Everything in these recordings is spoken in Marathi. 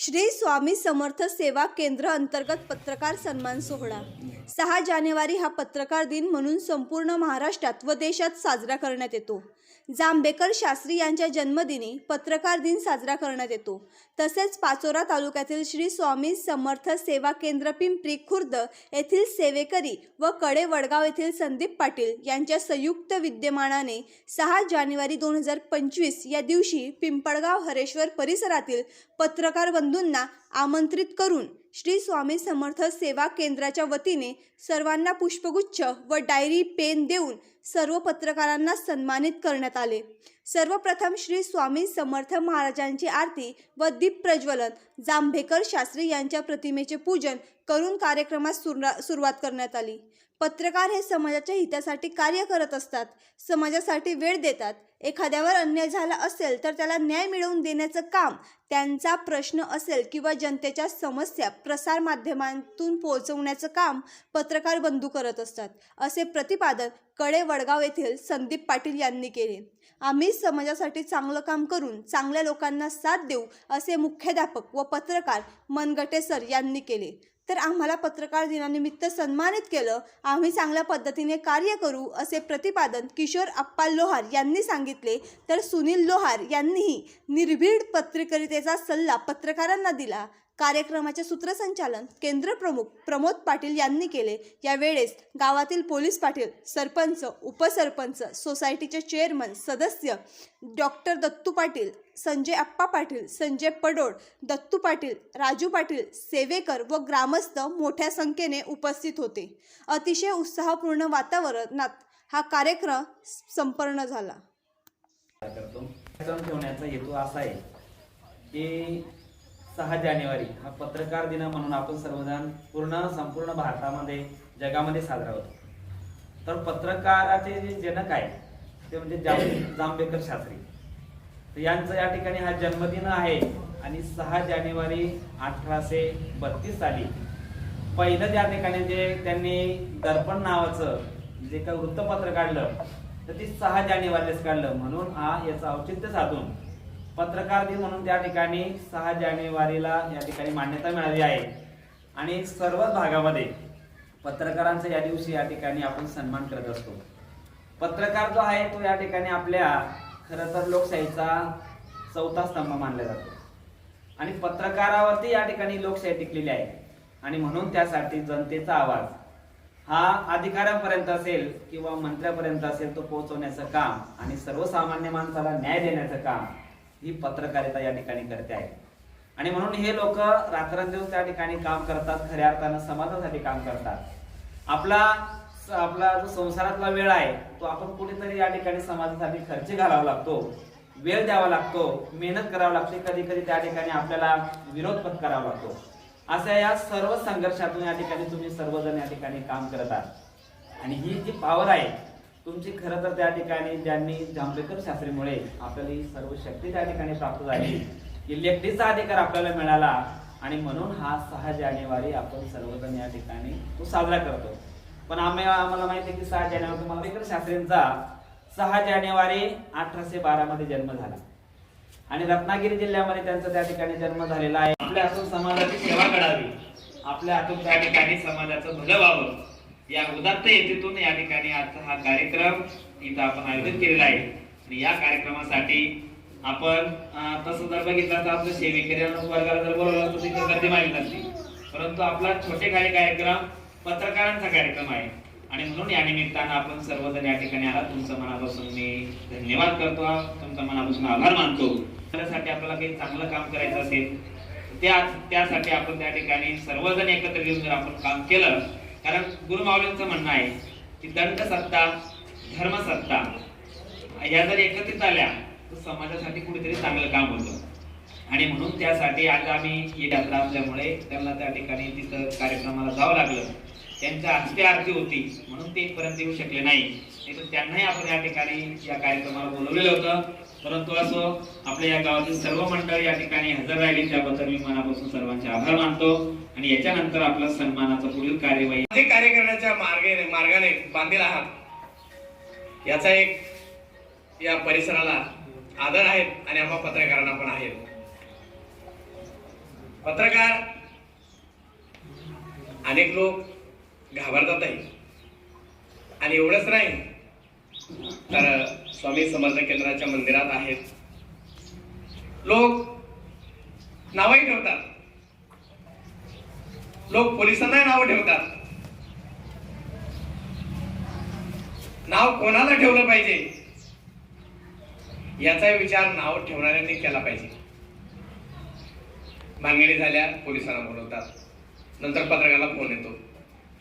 श्री स्वामी समर्थ सेवा केंद्र अंतर्गत पत्रकार सन्मान सोहळा. सहा जानेवारी हा पत्रकार दिन म्हणून संपूर्ण महाराष्ट्रात व देशात साजरा करण्यात येतो. जांभेकर शास्त्री यांच्या जन्मदिनी पत्रकार दिन साजरा करण्यात येतो. तसेच पाचोरा तालुक्यातील श्री स्वामी समर्थ सेवा केंद्र पिंपरी खुर्द येथील सेवेकरी व कडे वडगाव येथील संदीप पाटील यांच्या संयुक्त विद्यमानाने सहा जानेवारी दोन हजार पंचवीस या दिवशी पिंपळगाव हरेश्वर परिसरातील पत्रकार बंधूंना आमंत्रित करून श्री स्वामी समर्थ सेवा केंद्राच्या वतीने सर्वांना पुष्पगुच्छ व डायरी पेन देऊन सर्व पत्रकारांना सन्मानित करण्यात आले. सर्वप्रथम श्री स्वामी समर्थ महाराजांची आरती व दीप प्रज्वलन जांभेकर शास्त्री यांच्या प्रतिमेचे पूजन करून कार्यक्रमास सुरुवात करण्यात आली. पत्रकार हे समाजाच्या हितासाठी कार्य करत असतात. समाजासाठी वेळ देतात. एखाद्यावर अन्याय झाला असेल तर त्याला न्याय मिळवून देण्याचं काम त्यांचा प्रश्न असेल किंवा जनतेच्या समस्या प्रसार माध्यमांतून पोहोचवण्याचं काम पत्रकार बंधू करत असतात. असे प्रतिपादनकडे वडगाव येथील संदीप पाटील यांनी केले. आम्ही समाजासाठी चांगलं काम करून चांगल्या लोकांना साथ देऊ असे मुख्याध्यापक व पत्रकार मनगटे सर यांनी केले. तर आम्हाला पत्रकार दिनानिमित्त सन्मानित केलं. आम्ही चांगल्या पद्धतीने कार्य करू असे प्रतिपादन किशोर अप्पा लोहार यांनी सांगितले. तर सुनील लोहार यांनीही निर्भीड पत्रकारितेचा सल्ला पत्रकारांना दिला. कार्यक्रमाचे सूत्रसंचालन केंद्र प्रमुख प्रमोद पाटील यांनी केले. यावेळेस गावातील पोलीस पाटील सरपंच उपसरपंच सोसायटीचे चेअरमन सदस्य डॉक्टर दत्तू पाटील संजय अप्पा पाटील संजय पडोळ दत्तू पाटील राजू पाटील सेवेकर व ग्रामस्थ मोठ्या संख्येने उपस्थित होते. अतिशय उत्साहपूर्ण वातावरणात हा कार्यक्रम संपन्न झाला. ठेवण्याचा हेतू असा आहे की सहा जानेवारी हा पत्रकार दिन म्हणून आपण सर्वजण पूर्ण संपूर्ण भारतामध्ये जगामध्ये साजरा होतो. तर पत्रकाराचे जे जनक आहे ते म्हणजे जांब जांभेकर शास्त्री. तर यांचं या ठिकाणी हा जन्मदिन आहे आणि सहा जानेवारी अठराशे बत्तीस साली पहिलं त्या ठिकाणी जे त्यांनी दर्पण नावाचं जे काही वृत्तपत्र काढलं तर ती सहा जानेवारीलाच काढलं. म्हणून हा याचं औचित्य साधून पत्रकार दिन म्हणून त्या ठिकाणी सहा जानेवारीला या ठिकाणी मान्यता मिळाली आहे. आणि सर्वच भागामध्ये पत्रकारांचा या दिवशी या ठिकाणी आपण सन्मान करत असतो. पत्रकार जो आहे तो या ठिकाणी आपल्या खरं तर लोकशाहीचा चौथा स्तंभ मानला जातो. आणि पत्रकारावरती या ठिकाणी लोकशाही टिकलेली आहे. आणि म्हणून त्यासाठी जनतेचा आवाज हा अधिकाऱ्यांपर्यंत असेल किंवा मंत्र्यापर्यंत असेल तो पोहोचवण्याचं काम आणि सर्वसामान्य माणसाला न्याय देण्याचं काम ही पत्रकारिता या ठिकाणी करते आहे. आणि म्हणून हे लोक रात्रंदिवस त्या ठिकाणी काम करतात खऱ्या अर्थानं समाजासाठी काम करतात. आपला आपला जो संसारातला वेळ आहे तो आपण कुठेतरी या ठिकाणी समाजासाठी खर्च घालावा लागतो वेळ द्यावा लागतो मेहनत करावी लागते कधी कधी त्या ठिकाणी आपल्याला विरोध पण करावा लागतो. अशा या सर्व संघर्षातून या ठिकाणी तुम्ही सर्वजण या ठिकाणी काम करत आहात. आणि ही जी पॉवर आहे तुमची खरं तर त्या ठिकाणी ज्यांनी जांभेकर शास्त्रीमुळे आपल्याला ही सर्व शक्ती त्या ठिकाणी प्राप्त झाली. की लेखणीचा अधिकार आपल्याला मिळाला आणि म्हणून हा सहा जानेवारी आपण सर्वजण या ठिकाणी तो साजरा करतो. पण आम्ही आम्हाला माहिती आहे की सहा जानेवारी जांभेकर शास्त्रींचा सहा जानेवारी अठराशे बारा मध्ये जन्म झाला. आणि रत्नागिरी जिल्ह्यामध्ये त्यांचा त्या ठिकाणी जन्म झालेला आहे. आपल्या हातून समाजाची सेवा करावी. आपल्या हातून त्या ठिकाणी समाजाचं भलं व्हावं. या उदात्त हेतूतून या ठिकाणी आजचा हा कार्यक्रम इथं आपण आयोजित केलेला आहे. आणि या कार्यक्रमासाठी आपण तसं जर बघितलं तर आपलं सेवेकरी वर्गाला जर बोलवलं तर तिथे गर्दी माहिती नसते परंतु आपला छोटे काही कार्यक्रम पत्रकारांचा कार्यक्रम आहे. आणि म्हणून या निमित्तानं आपण सर्वजण या ठिकाणी आला. तुमचं मनापासून मी धन्यवाद करतो. तुमचा मनापासून आभार मानतो. त्यासाठी आपल्याला काही चांगलं काम करायचं असेल त्या त्यासाठी आपण त्या ठिकाणी सर्वजण एकत्र येऊन जर आपण काम केलं कारण गुरुमावलींचं म्हणणं आहे की दंड सत्ता धर्मसत्ता या जर एकत्रित आल्या तर समाजासाठी कुठेतरी चांगलं काम होतं. आणि म्हणून त्यासाठी आज आम्ही ही यात्रा असल्यामुळे त्यांना त्या ठिकाणी तिथं कार्यक्रमाला जावं लागलं. त्यांच्या हस्ते आरती होती म्हणून ते इथपर्यंत येऊ शकले नाही. तर त्यांनाही आपण या ठिकाणी या कार्यक्रमाला बोलवलेलं होतं. परंतु असो आपल्या या गावातील सर्व मंडळ या ठिकाणी हजर राहिली. त्याबद्दल मी मनापासून सर्वांचे आभार मानतो. आणि याच्यानंतर आपलं सन्मानाचा पुढील कार्यवाही. कार्य करण्याच्या मार्गे मार्गाने बांधील आहात. याचा एक या परिसराला आदर आहेत आणि आम्हा पत्रकारांना पण आहेत पत्रकार अनेक लोक घाबरतात आहे आणि एवढंच नाही तर स्वामी समर्थ केंद्राच्या मंदिरात आहेत. लोक नावही ठेवतात. लोक पोलिसांना नावं ठेवतात. नाव कोणाला ठेवलं पाहिजे? याचा विचार नाव ठेवणाऱ्यांनी केला पाहिजे. भानगडी झाल्या पोलिसांना बोलवतात. नंतर पत्रकाराला फोन येतो.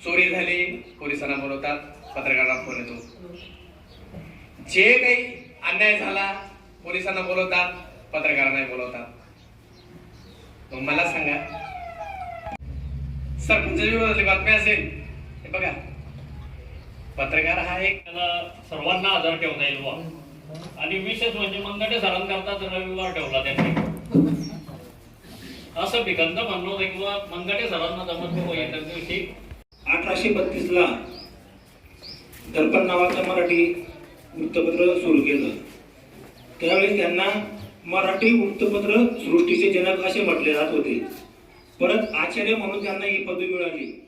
चोरी झाली पोलिसांना बोलवतात पत्रकारांना फोन येतो. जे काही अन्याय झाला पोलिसांना बोलवतात पत्रकारांना बोलवतात. मग मला सांगा सरपंच बातमी असेल हे बघा. पत्रकार हा एक त्याला सर्वांना आधार ठेवता येईल बुवा. आणि विशेष म्हणजे मंगटे सरांकरता रविवार ठेवला त्यांनी. असं भिकंत म्हणणं होतं किंवा मंगटे सरांना जमत नाही दिवशी अठराशे बत्तीसला दर्पण नावाचं मराठी वृत्तपत्र सुरू केलं. त्यावेळेस त्यांना मराठी वृत्तपत्र सृष्टीचे जनक असे म्हटले जात होते. परत आचार्य म्हणून त्यांना ही पदवी मिळाली.